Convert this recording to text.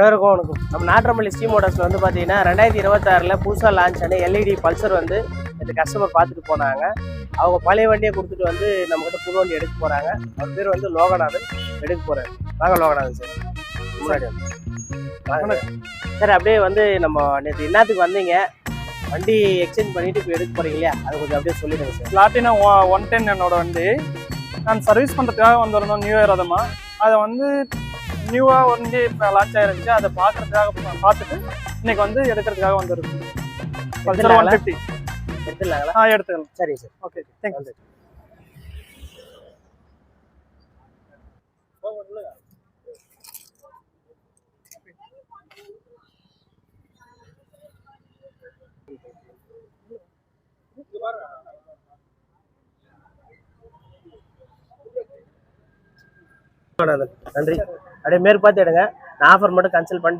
அனைவருக்கும் வணக்கம். நம்ம நாட்டரமல்லி ஸ்டீம் மோட்டர்ஸில் வந்து பார்த்தீங்கன்னா ரெண்டாயிரத்தி இருபத்தாறில் புதுசாக லான்ச் ஆன எல்இடி பல்சர் வந்து இந்த கஸ்டமர் பார்த்துட்டு போனாங்க. அவங்க பழைய வண்டியை கொடுத்துட்டு வந்து நம்மக்கிட்ட புது வண்டி எடுக்க போகிறாங்க அவர் பேர் வந்து லோகநாதன். எடுக்க போகிறாரு வாங்க லோகநாதன் சார். முன்னாடி வந்து. சார். அப்படியே வந்து நம்ம நேற்று என்னத்துக்கு வந்தீங்க? வண்டி எக்ஸ்சேஞ்ச் பண்ணிட்டு இப்போ எடுக்க போறீங்க இல்லையா? அதை கொஞ்சம் அப்படியே சொல்லிடுங்க சார். பிளாட்டினா ஒன் டென் என்னோட வண்டி. நான் சர்வீஸ் பண்ணுறதுக்காக வந்திருந்தோம் நியூ இயர் அதுமா அதை வந்து நியூவாக வண்டி இப்போ லான்ச் ஆயிருந்துச்சு. அதை பார்க்கறதுக்காக பார்த்துட்டு இன்னைக்கு வந்து எடுக்கிறதுக்காக வந்திருக்கு பல்சர் ஒன் ஃபிஃப்டி எடுத்துடலாங்களா? ஆ எடுத்துக்கலாம். சரி சார். ஓகே தேங்க்யூ லோகநாதன் நன்றி. அப்படியே மேற்பார்த்து எடுங்க. நான் ஆஃபர் மட்டும் கன்சல் பண்ணி